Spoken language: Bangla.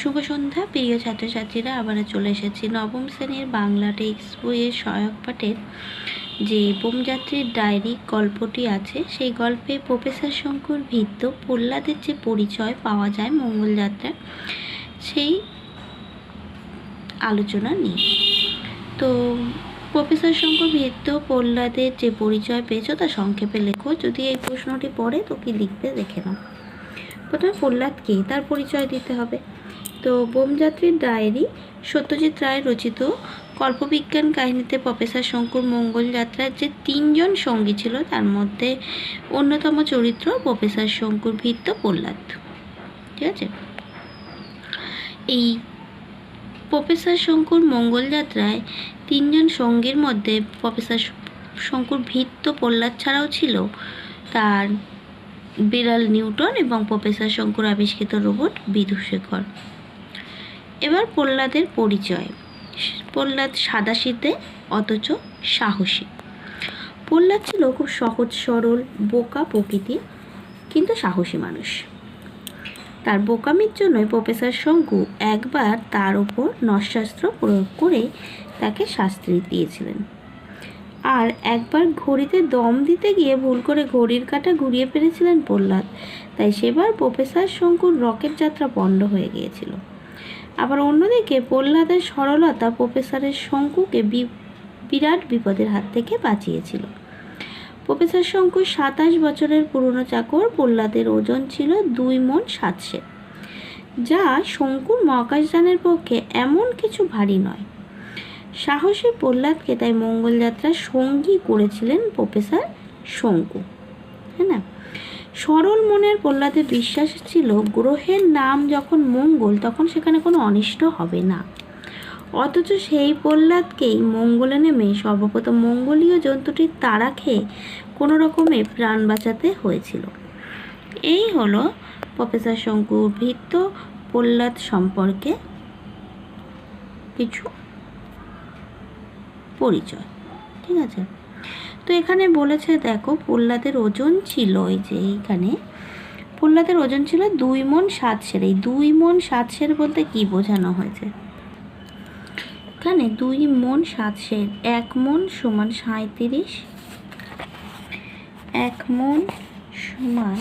শুভ সন্ধ্যা, প্রিয় ছাত্রছাত্রীরা, আবারও চলে এসেছি নবম শ্রেণির বাংলা টেক্সট বইয়ের সহায়ক পাঠের যে বোমযাত্রীর ডায়েরি গল্পটি আছে, সেই গল্পে প্রফেসর শঙ্কর ভিত্ত প্রহ্লাদের যে পরিচয় পাওয়া যায় মঙ্গলযাত্রা সেই আলোচনা নিয়ে। তো প্রফেসর শঙ্কর ভিত্ত প্রহ্লাদের যে পরিচয় পেয়েছ তা সংক্ষেপে লেখো, যদি এই প্রশ্নটি পড়ে তো কি লিখবে দেখে নাও। প্রথমে প্রহ্লাদ কে তার পরিচয় দিতে হবে। তো বোমযাত্রীর ডায়েরি সত্যজিৎ রায় রচিত। কল্পবিজ্ঞান কাহিনীতে প্রফেসর শঙ্কুর মঙ্গল যাত্রার যে তিনজন সঙ্গী ছিল, তার মধ্যে অন্যতম চরিত্র প্রফেসর শঙ্কুর ভিত্ত প্রহ্লাদ। ঠিক আছে? এই প্রফেসর শঙ্কুর মঙ্গল যাত্রায় তিনজন সঙ্গীর মধ্যে প্রফেসর শঙ্কুর ভিত্ত প্রহ্লাদ ছাড়াও ছিল তার বিড়াল নিউটন এবং প্রফেসর শঙ্কুর আবিষ্কৃত রোবট বিধুশেখর এবার প্রহ্লাদের পরিচয়। প্রহ্লাদ সাদাশীতে অথচ সাহসী। প্রহ্লাদ ছিল খুব সহজ, সরল, বোকা প্রকৃতির, কিন্তু সাহসী মানুষ। তার বোকামির জন্যই প্রফেসর শঙ্কু একবার তার ওপর নশাস্ত্র প্রয়োগ করে তাকে শাস্তি দিয়েছিলেন। আর একবার ঘড়িতে দম দিতে গিয়ে ভুল করে ঘড়ির কাঁটা ঘুরিয়ে ফেলেছিলেন প্রহ্লাদ। তাই সেবার প্রফেসর শঙ্কুর রকেট যাত্রা বন্ধ হয়ে গিয়েছিল। আবার অন্যদিকে প্রহ্লাদের সরলতা প্রফেসরের শঙ্কুকে বিরাট বিপদের হাত থেকে বাঁচিয়েছিল। প্রফেসর শঙ্কু সাতাশ বছরের পুরনো চাকর, প্রহ্লাদের ওজন ছিল দুই মন সাতশে। যা শঙ্কুর মহাকাশযানের পক্ষে এমন কিছু ভারী নয়। সাহসী প্রহ্লাদকে তাই মঙ্গলযাত্রার সঙ্গী করেছিলেন প্রফেসর শঙ্কু হ্যাঁ না? সরল মনের প্রহ্লাদে বিশ্বাস ছিল, গ্রহের নাম যখন মঙ্গল, তখন সেখানে কোনো অনিষ্ট হবে না। অথচ সেই প্রহ্লাদকেই মঙ্গলে নেমে সর্বপ্রথম মঙ্গলীয় জন্তুটির তারা খেয়ে কোনো রকমে প্রাণ বাঁচাতে হয়েছিল। এই হলো প্রফেসর শঙ্কুর ভিত্ত প্রহ্লাদ সম্পর্কে কিছু পরিচয়। ঠিক আছে? তো এখানে বলেছে, দেখো, প্রহ্লাদের ওজন ছিল ওই যে এইখানে। প্রহ্লাদের ওজন ছিল দুই মন সাত সের। এই দুই মন সাত সের বলতে কি বোঝানো হয়েছে? এখানে দুই মন সাত সের, এক মন সমান সাঁত্রিশ এক মন সমান